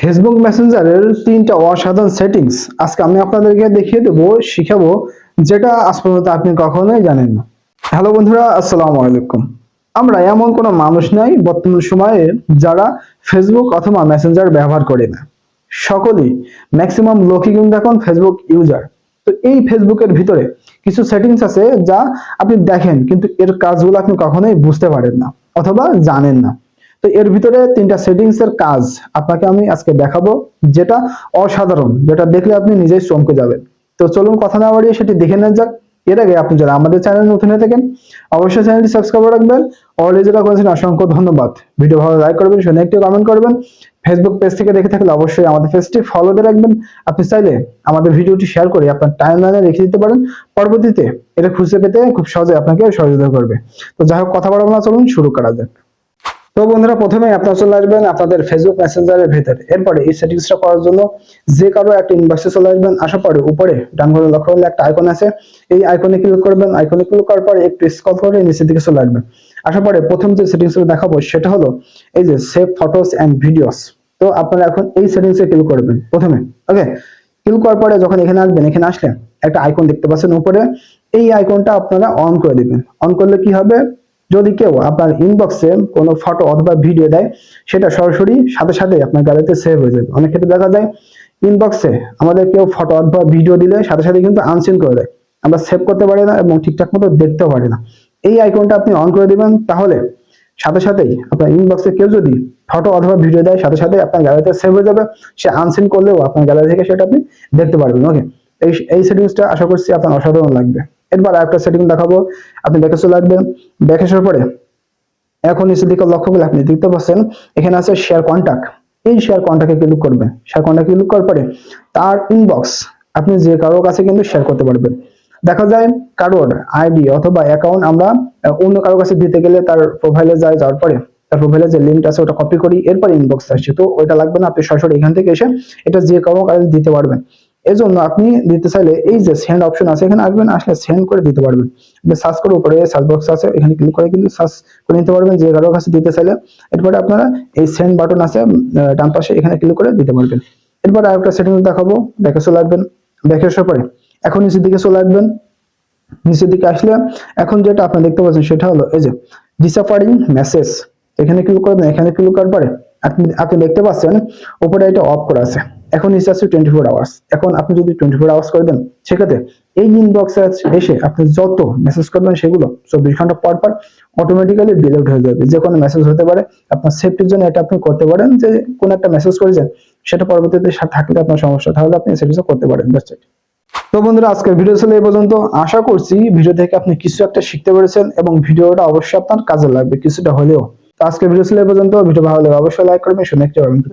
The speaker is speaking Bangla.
ফেসবুক মেসেঞ্জারের তিনটা অসাধারণ সেটিংস আজকে আমি আপনাদেরকে দেখিয়ে দেবো, শিখাবো, যেটা আজ পর্যন্ত আপনি কখনোই জানেন না। হ্যালো বন্ধুরা, আসসালামু আলাইকুম। আমরা এমন কোনো মানুষ নাই বর্তমান সময়ে যারা ফেসবুক অথবা মেসেঞ্জার ব্যবহার করে না। সকলেই ম্যাক্সিমাম লোকই কিন্তু এখন ফেসবুক ইউজার তো এই ফেসবুকের ভিতরে কিছু সেটিংস আছে যা আপনি দেখেন, কিন্তু এর কাজগুলো আপনি কখনোই বুঝতে পারেন না অথবা জানেন না। তো এর ভিতরে তিনটা সেটিংস এর কাজ আপনাকে আমি আজকে দেখাবো, যেটা অসাধারণ, যেটা দেখলে আপনি নিজেই চমকে যাবেন। তো চলুন কথা না বাড়িয়ে সেটি দেখে নেওয়া যাক। এর আগে আপনি যারা আমাদের চ্যানেল নতুন হয়ে থাকেন, অবশ্যই চ্যানেলটি সাবস্ক্রাইব করে রাখবেন। অলরেডি যেটা করেছেন অসংখ্য ধন্যবাদ। ভিডিও ভালো লাইক করবেন, শুনে একটু কমেন্ট করবেন। ফেসবুক পেজ থেকে দেখে থাকলে অবশ্যই আমাদের পেজটি ফলো দিয়ে রাখবেন। আপনি চাইলে আমাদের ভিডিওটি শেয়ার করে আপনার টাইম লাইনে রেখে দিতে পারেন। পরবর্তীতে এটা খুঁজে পেতে খুব সহজে আপনাকে সহযোগিতা করবে। তো যাই হোক, কথা না, চলুন শুরু করা যাক। তো বন্ধুরা প্রথমে আপনারা চলে আসবেন আপনাদের ফেসবুক মেসেঞ্জারের ভেতরে। এরপরে এই সেটিংসটা করার জন্য যে কারও একটা ইনবক্সে চলে আসবেন, আসার পরে উপরে ডান করে লক্ষ্য করলে একটা আইকন আছে। এই আইকনে ক্লিক করবেন আইকনে ক্লিক করার পরে একটু স্ক্রল করে নিচের দিকে চলে আসবেন। আসার পরে প্রথম যে সেটিংসটা দেখাবো, সেটা হলো এই যে সেভ ফটোস এন্ড ভিডিওস তো আপনারা এখন এই সেটিংসে ক্লিক করবেন, প্রথমে। ওকে ক্লিক করার পরে যখন এখানে আসবেন, এখানে আসলে একটা আইকন দেখতে পাচ্ছেন উপরে। এই আইকনটা আপনারা অন করে দিবেন। অন করলে কি হবে? যদি কেউ আপনার ইনবক্সে কোনো ফটো অথবা ভিডিও দেয়, সেটা সরাসরি সাথে সাথে আপনার গ্যালারিতে সেভ হয়ে যাবে। অনেক ক্ষেত্রে দেখা যায় ইনবক্সে আমাদের কেউ ফটো অথবা ভিডিও দিলে সাথে সাথে কিন্তু আনসিন করে দেয়। আমরা সেভ করতে পারি না এবং ঠিকঠাক মতো দেখতেও পারি না। এই আইকনটা আপনি অন করে দিবেন, তাহলে সাথে সাথেই আপনার ইনবক্সে কেউ যদি ফটো অথবা ভিডিও দেয়, সাথে সাথে আপনার গ্যালারিতে সেভ হয়ে যাবে। সে আনসিন করলেও আপনার গ্যালারি থেকে সেটা আপনি দেখতে পারবেন। ওকে এই এই সেটিংসটা আশা করছি আপনার অসাধারণ লাগবে। এরপর আরেকটা সেটিং দেখাবো। আপনি ব্যাকে চলে আসবেন। ব্যাক আসার পরে এখন নিচের দিকে লক্ষ্য করলে আপনি দেখতে পাচ্ছেন, এখানে আছে শেয়ার কন্টাক্ট এই শেয়ার কন্টাক্টে ক্লিক করবেন। শেয়ার কন্টাক্ট ক্লিক করার পরে তার ইনবক্স আপনি যে কারোর কাছে কিন্তু শেয়ার করতে পারবেন। দেখা যায় কারোর আইডি অথবা অ্যাকাউন্ট আমরা অন্য কারোর কাছে দিতে গেলে তার প্রোফাইলে যায়, যাওয়ার পরে তার প্রোফাইলে যে লিঙ্ক আছে ওটা কপি করি। এরপর ইনবক্স আসছে। তো ওইটা লাগবে না, আপনি সরাসরি এখান থেকে এসে এটা যে কারও কাছে দিতে পারবেন। এজন্য আপনি দিতে চাইলে এই যে সেন্ড অপশন আছে, এখানে আসবেন, আসলে সেন্ড করে দিতে পারবেন। সার্চ করে উপরে সার্চ বক্স আছে, এখানে ক্লিক করে কিন্তু সার্চ করে নিতে পারবেন। যে কারোর কাছে দিতে চাইলে এরপরে আপনারা এই সেন্ড বাটন আছে ডান পাশে এখানে ক্লিক করে দিতে পারবেন। এরপর আরেকটা সেটিং দেখাবো, ব্যাকে চলে আসবেন। ব্যাকে আসার পরে এখন নিচের দিকে চলে আসবেন। নিচের দিকে আসলে এখন যেটা আপনি দেখতে পাচ্ছেন সেটা হলো এই যে ডিসাফারিং মেসেজ এখানে ক্লিক করবেন, এখানে ক্লিক করার পরে আপনি আপনি দেখতে পাচ্ছেন, উপরে এটা অফ করা আছে। এখন নিচে আছে টোয়েন্টি ফোর আওয়ার্স এখন আপনি যদি টোয়েন্টি ফোর আওয়ার্স করে দেন, সেক্ষেত্রে এই ইনবক্সে এসে আপনি যত মেসেজ করবেন সেগুলো চব্বিশ ঘণ্টা পর পর অটোমেটিক্যালি ডিলিট হয়ে যাবে। যে কোনো মেসেজ হতে পারে, আপনার সেফটির জন্য এটা আপনি করতে পারেন যে কোনো একটা মেসেজ করেছেন, সেটা পরবর্তীতে থাকলে আপনার সমস্যা, তাহলে আপনি সেটিংসও করতে পারেন দ্যাটস তো বন্ধুরা, আজকের ভিডিও ছিল এই পর্যন্ত। আশা করছি ভিডিও থেকে আপনি কিছু একটা শিখতে পেরেছেন এবং ভিডিওটা অবশ্যই আপনার কাজে লাগবে, কিছুটা হলেও। তো আজকের ভিডিও ছিল এই পর্যন্ত। ভিডিও ভালো লাগলে অবশ্যই লাইক করবেন, শুনে একটা কমেন্ট